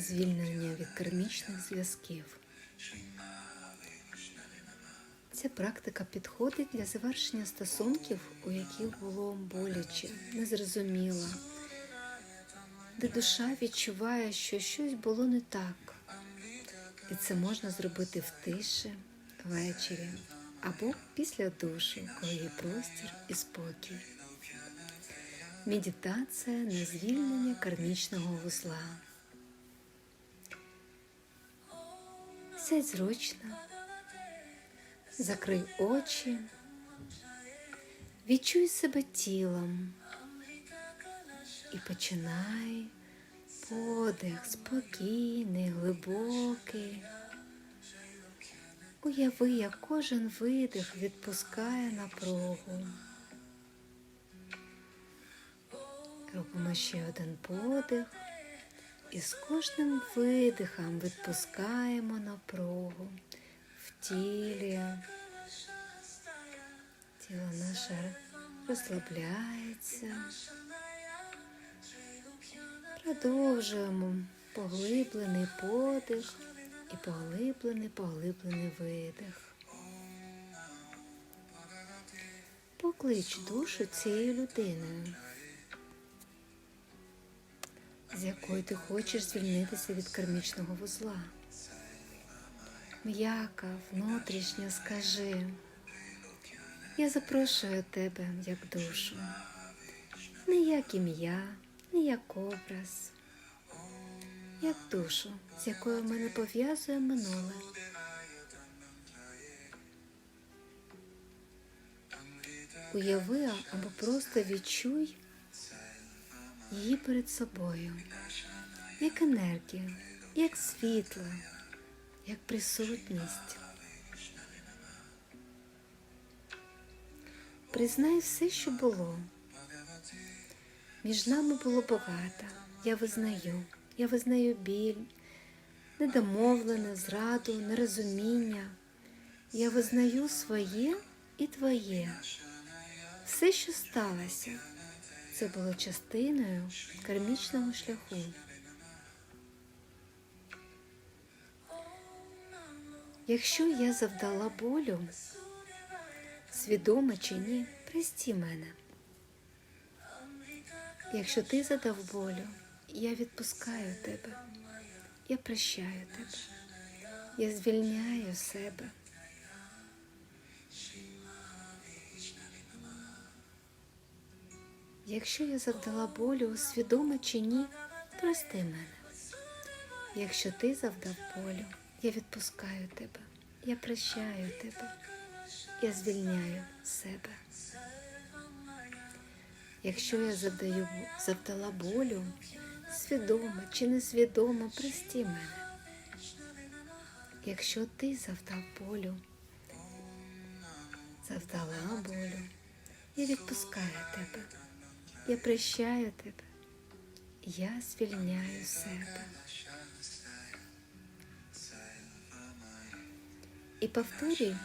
звільнення від кармічних зв'язків. Ця практика підходить для завершення стосунків, у яких було боляче, незрозуміло, де душа відчуває, що щось було не так. І це можна зробити в тиші, ввечері або після душу, коли є простір і спокій. Медитація на звільнення кармічного вузла. Сядь зручно, закрий очі, відчуй себе тілом і починай подих спокійний, глибокий. Уяви, як кожен видих відпускає напругу. Робимо ще один подих і з кожним видихом відпускаємо напругу в тілі. Тіло наше розслабляється. Продовжуємо поглиблений подих і поглиблений поглиблений видих. Поклич душу цією людиною, з якою ти хочеш звільнитися від кармічного вузла. М'яко, внутрішньо скажи, я запрошую тебе як душу, не як ім'я, не як образ, як душу, з якою мене пов'язує минуле. Уяви або просто відчуй її перед собою, як енергію, як світло, як присутність. Признай все, що було. Між нами було багато. Я визнаю. Я визнаю біль, недомовлене, зраду, нерозуміння. Я визнаю своє і твоє. Все, що сталося, це було частиною кармічного шляху. Якщо я завдала болю, свідомо чи ні, прості мене. Якщо ти задав болю, я відпускаю тебе, я прощаю тебе, я звільняю себе. Якщо я завдала болю, свідомо чи ні, прости мене. Якщо ти завдав болю, я відпускаю тебе, я прощаю тебе, я звільняю себе. Якщо я завдаю, завдала болю, свідомо чи несвідомо, прості мене. Якщо ти завдав болю, завдала болю, я відпускаю тебе, я прощаю тебе, я звільняю себе. І повторюй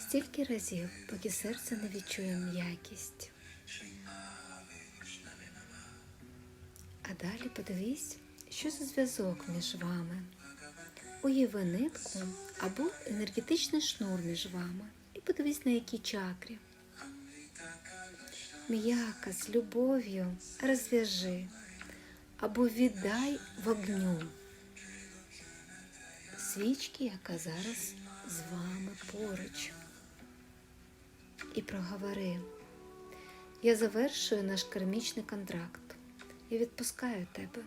стільки разів, поки серце не відчує м'якість. А далі подивись, що за зв'язок між вами. Уяви нитку або енергетичний шнур між вами. І подивись, на якій чакрі. М'яко, з любов'ю розв'яжи або віддай вогню свічки, яка зараз з вами поруч. І проговори. Я завершую наш кармічний контракт. Я відпускаю тебе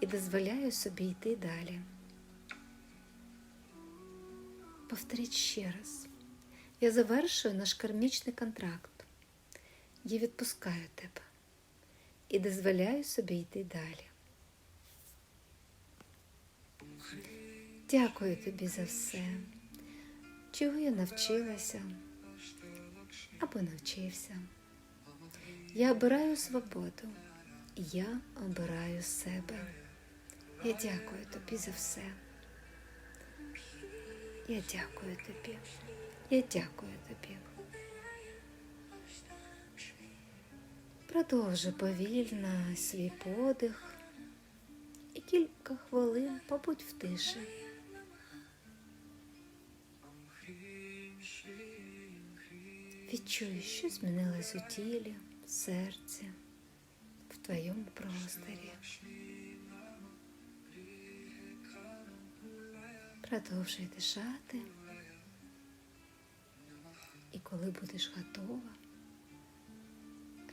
і дозволяю собі йти далі. Повторіть ще раз. Я завершую наш кармічний контракт. Я відпускаю тебе і дозволяю собі йти далі. Дякую тобі за все, чого я навчилася або навчився. Я обираю свободу. Я обираю себе. Я дякую тобі за все. Я дякую тобі. Я дякую тобі. Продовжуй повільно свій подих і кілька хвилин побудь в тиші. Відчуй, що змінилось у тілі, в серці, в твоєму просторі. Продовжуй дишати. І коли будеш готова,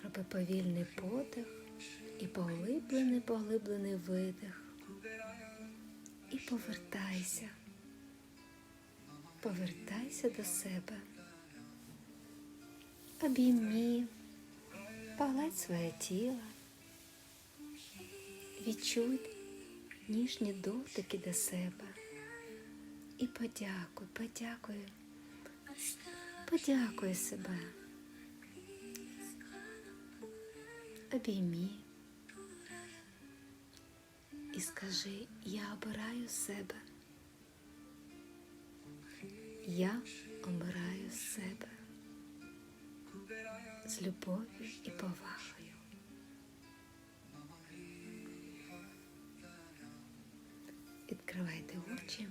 роби повільний подих і поглиблений, поглиблений видих. І повертайся. Повертайся до себе. Обіймі, погладь своє тіло. Відчуй ніжні дотики до себе. І подякуй, подякуй. Подякуй себе. Обіймі. І скажи, я обираю себе. Я обираю себе з любов'ю і повагою. Відкривайте очі.